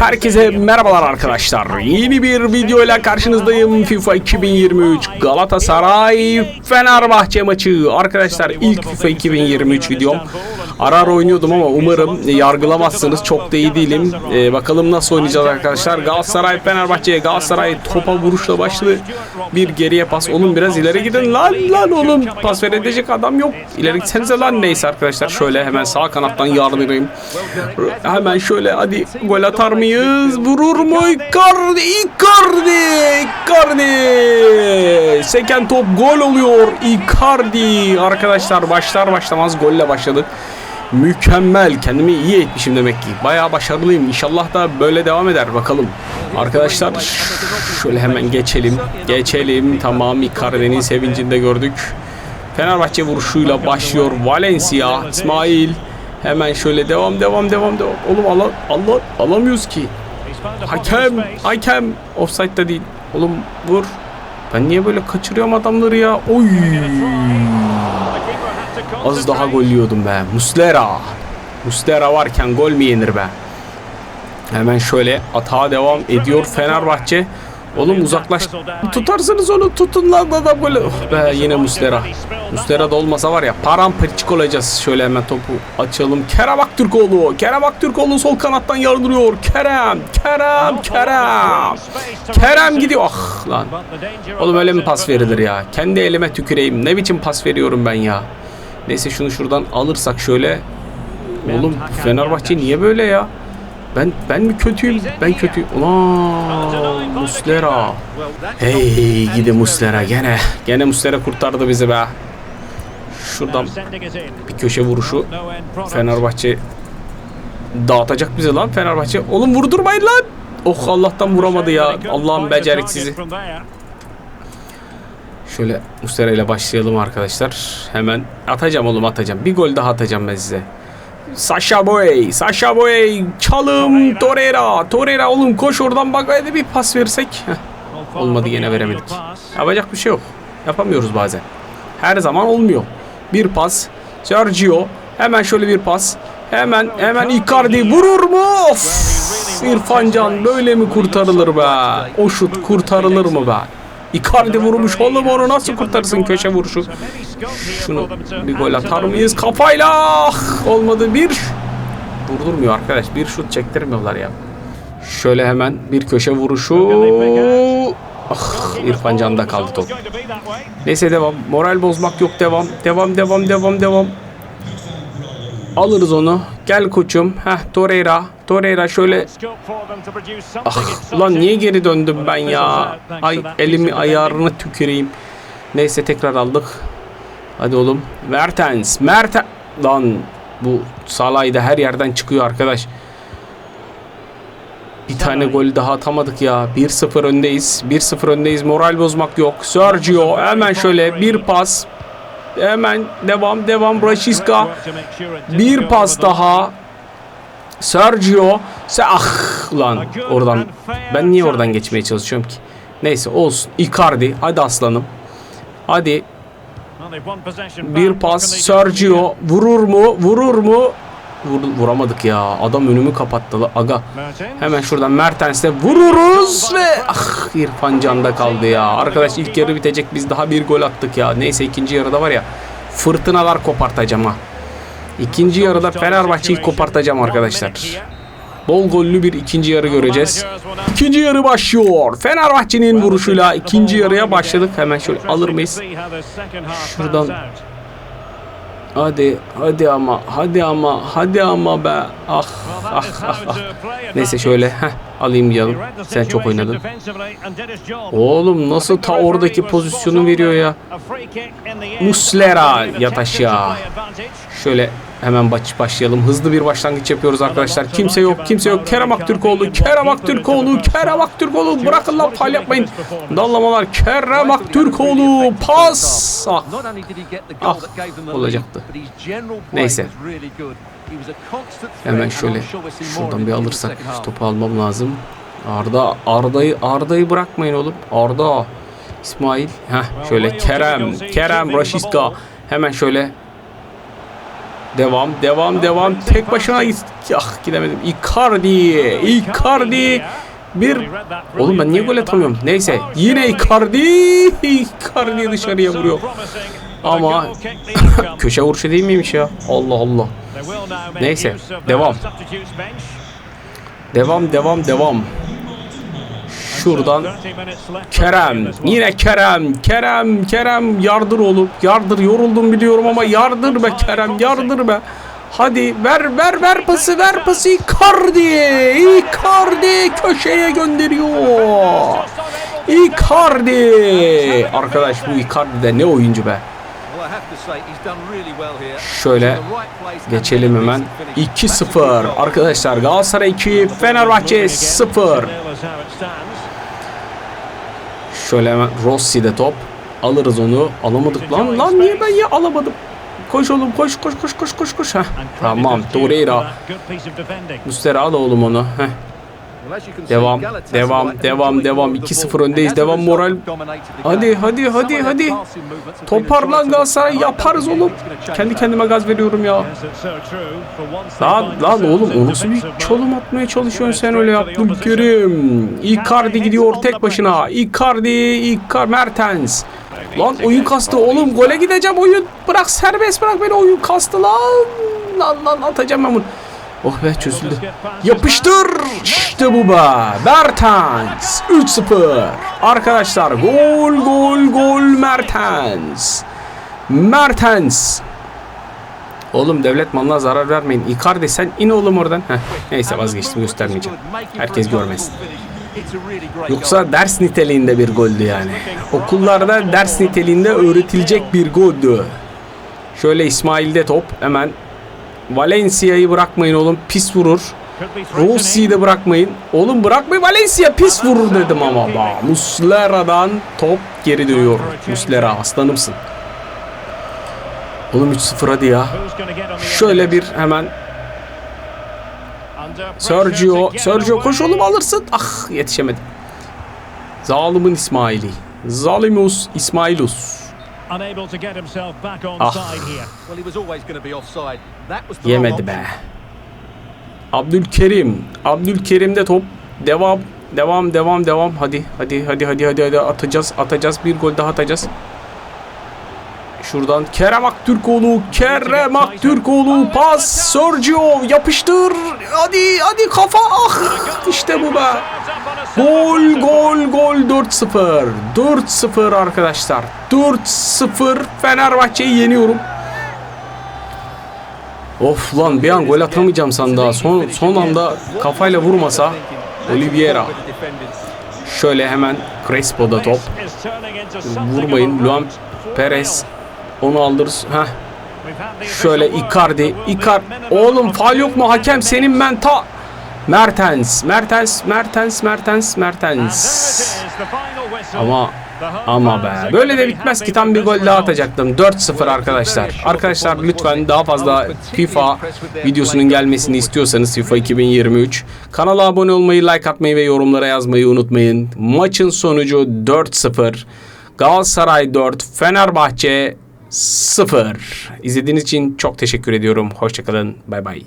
Herkese merhabalar arkadaşlar. Yeni bir video ile karşınızdayım. FIFA 2023 Galatasaray Fenerbahçe maçı. Arkadaşlar ilk FIFA 2023 videom. Ara ara oynuyordum ama umarım yargılamazsınız. Çok da iyi değilim. Ee, bakalım nasıl oynayacağız arkadaşlar. Galatasaray Fenerbahçe. Galatasaray topa vuruşla başladı. Bir geriye pas. Oğlum biraz ileri gidin lan lan oğlum. Pas verecek adam yok. İleri gitsenize lan. Neyse arkadaşlar şöyle hemen sağ kanattan yardırayım. Hemen şöyle hadi gol atar mıyız? Vurur mu? Icardi! Icardi! Icardi! Seken top gol oluyor. Icardi! Arkadaşlar başlar başlamaz golle başladı. Mükemmel. Kendimi iyi etmişim demek ki. Bayağı başarılıyım. İnşallah da böyle devam eder. Bakalım. Arkadaşlar şöyle hemen geçelim. Geçelim. Tamam Icardi'nin sevincini de gördük. Fenerbahçe vuruşuyla başlıyor. Valencia. İsmail. Hemen şöyle devam devam devam devam. Oğlum ala, ala, alamıyoruz ki. Hakem, hakem. Offside'da değil. Oğlum vur. Ben niye böyle kaçırıyorum adamları ya? Oy. Az daha gol yiyordum be. Muslera. Muslera varken gol mü yenir be? Hemen şöyle atağa devam ediyor Fenerbahçe. Oğlum uzaklaş. Tutarsınız onu tutun lan adam golü. Oh be yine Muslera. Muslera da olmasa var ya paramparçık olacağız. Şöyle hemen topu açalım. Kerem Aktürkoğlu. Kerem Aktürkoğlu sol kanattan yardırıyor. Kerem. Kerem. Kerem. Kerem gidiyor. Ah lan. Oğlum öyle mi pas verilir ya? Kendi elime tüküreyim. Ne biçim pas veriyorum ben ya? Neyse şunu şuradan alırsak şöyle. Oğlum Fenerbahçe niye böyle ya? Ben ben mi kötüyüm? Ben kötü. Ulan Muslera. Hey gidi Muslera gene. Gene Muslera kurtardı bizi be. Şuradan bir köşe vuruşu. Fenerbahçe dağıtacak bizi lan Fenerbahçe. Oğlum vurdurmayın lan. Oh Allah'tan vuramadı ya. Allah'ın beceriksizi. Şöyle Muslera ile başlayalım arkadaşlar. Hemen atacağım oğlum atacağım. Bir gol daha atacağım ben size. Sasha Boy, Sasha Boy, çalım, Torreira, Torreira oğlum koş oradan bak hadi bir pas versek. Heh, Olmadı yine veremedik. Yapacak bir şey yok. Yapamıyoruz bazen. Her zaman olmuyor. Bir pas, Sergio, hemen şöyle bir pas. Hemen hemen Icardi vurur mu? Of! İrfan Can böyle mi kurtarılır be? O şut kurtarılır mı be? Icardi vurmuş oğlum onu nasıl kurtarsın köşe vuruşu? Şunu bir gol atar mıyız? Kafayla! Ah, Olmadı bir. Durdurmuyor arkadaş. Bir şut çektirmiyorlar ya. Şöyle hemen bir köşe vuruşu. Ah, İrfan Can'da kaldı top. Neyse devam. Moral bozmak yok devam. Devam devam devam devam. Alırız onu. Gel koçum. Heh Torreira. Torreira şöyle Ah ulan niye geri döndüm ben ya? Ay elimi ayarını tüküreyim. Neyse tekrar aldık. Hadi oğlum. Mertens. Mertens. Lan bu Salah'da her yerden çıkıyor arkadaş. Bir tane gol daha atamadık ya. 1-0 öndeyiz. 1-0 öndeyiz. Moral bozmak yok. Sergio hemen şöyle bir pas. Hemen devam devam. Rashiska. Bir pas daha. Sergio. Se ah lan oradan. Ben niye oradan geçmeye çalışıyorum ki? Neyse olsun. Icardi. Hadi aslanım. Hadi. Bir pas. Sergio. Vurur mu? Vurur mu? Vur, vuramadık ya. Adam önümü kapattı. Aga. Hemen şuradan Mertens'le vururuz ve ah İrfan Can'da kaldı ya. Arkadaş ilk yarı bitecek biz daha bir gol attık ya. Neyse ikinci yarıda var ya fırtınalar kopartacağım ha. İkinci yarıda Fenerbahçe'yi kopartacağım arkadaşlar. Bol gollü bir ikinci yarı göreceğiz. İkinci yarı başlıyor. Fenerbahçe'nin vuruşuyla ikinci yarıya başladık. Hemen şöyle alır mıyız? Şuradan. Hadi, hadi ama, hadi ama, hadi ama be. Ah, ah, ah, ah. Neyse şöyle, heh, alayım canım. Sen çok oynadın. Oğlum nasıl ta oradaki pozisyonu veriyor ya. Muslera yat aşağı. Şöyle hemen baş, başlayalım. Hızlı bir başlangıç yapıyoruz arkadaşlar. Kimse yok, kimse yok. Kerem Aktürkoğlu, Kerem Aktürkoğlu, Kerem Aktürkoğlu. Bırakın lan faal yapmayın. Dallamalar. Kerem Aktürkoğlu. Pas. Ah. Ah, olacaktı. Neyse. Hemen şöyle şuradan bir alırsak şu topu almam lazım. Arda, Arda'yı Arda'yı bırakmayın oğlum. Arda, İsmail. Heh, şöyle Kerem, Kerem, Raşiska. Hemen şöyle Devam, devam, devam. Tek başına git. Ah gidemedim. Icardi, Icardi. Bir Oğlum ben niye gol atamıyorum? Neyse. Yine Icardi. Icardi dışarıya vuruyor. Ama köşe vuruşu değil miymiş ya? Allah Allah. Neyse, devam. Devam, devam, devam. Şuradan Kerem. Yine Kerem. Kerem. Kerem. Yardır oğlum. Yardır. Yoruldum biliyorum ama yardır be Kerem. Yardır be. Hadi ver ver ver pası ver pası Icardi. Icardi köşeye gönderiyor. Icardi. Arkadaş bu Icardi de ne oyuncu be. Şöyle geçelim hemen. 2-0. Arkadaşlar Galatasaray 2, Fenerbahçe 0. Şöyle hemen Rossi'de top. Alırız onu. Alamadık lan. Lan niye ben ya alamadım? Koş oğlum koş koş koş koş koş koş. Heh. Tamam Torreira. Mustera al oğlum onu. Heh. Devam, devam, devam, devam. 2-0 öndeyiz. Devam moral. Hadi, hadi, hadi, hadi. Toparlan Galatasaray yaparız oğlum. Kendi kendime gaz veriyorum ya. Lan, lan oğlum o nasıl bir çalım atmaya çalışıyorsun sen öyle yaptın Kerim. Icardi gidiyor tek başına. Icardi, Icardi, Mertens. Lan oyun kastı oğlum gole gideceğim oyun. Bırak serbest bırak beni oyun kastı lan. Lan lan atacağım ben bunu. Oh be çözüldü. Yapıştır. İşte bu be. Mertens. 3-0. Arkadaşlar gol gol gol Mertens. Mertens. Oğlum devlet malına zarar vermeyin. Icardi sen in oğlum oradan. Heh, neyse vazgeçtim göstermeyeceğim. Herkes görmesin. Yoksa ders niteliğinde bir goldü yani. Okullarda ders niteliğinde öğretilecek bir goldü. Şöyle İsmail'de top hemen Valencia'yı bırakmayın oğlum pis vurur. Rossi'yi de bırakmayın. Oğlum bırakmayın Valencia pis vurur dedim ama. Bak, Muslera'dan top geri dönüyor. Muslera aslanımsın. Oğlum 3-0 hadi ya. Şöyle bir hemen Sergio, Sergio koş oğlum alırsın. Ah yetişemedim. Zalimin İsmail'i. Zalimus İsmailus. Ah. Yemedi be. Abdülkerim. Abdülkerim'de top. Devam. Devam devam devam. Hadi hadi hadi hadi hadi hadi atacağız atacağız. Bir gol daha atacağız. Şuradan Kerem Aktürkoğlu. Kerem Aktürkoğlu. Pas. Sergio yapıştır. Hadi hadi kafa. Ah işte bu be. Gol gol gol 4-0. 4-0 arkadaşlar. 4-0 Fenerbahçe'yi yeniyorum. Of lan bir an gol atamayacağım sandığa. Son, son anda kafayla vurmasa Oliveira. Şöyle hemen Crespo'da top. Vurmayın. Luan Perez. Onu aldırız. Heh. Şöyle Icardi. Icar. Oğlum faal yok mu hakem? Senin ben ta... Mertens. Mertens. Mertens. Mertens. Mertens. Ama ama be. Böyle de bitmez ki tam bir gol daha atacaktım. 4-0 arkadaşlar. Arkadaşlar lütfen daha fazla FIFA videosunun gelmesini istiyorsanız FIFA 2023 kanala abone olmayı, like atmayı ve yorumlara yazmayı unutmayın. Maçın sonucu 4-0. Galatasaray 4, Fenerbahçe 0. İzlediğiniz için çok teşekkür ediyorum. Hoşçakalın. Bay bay.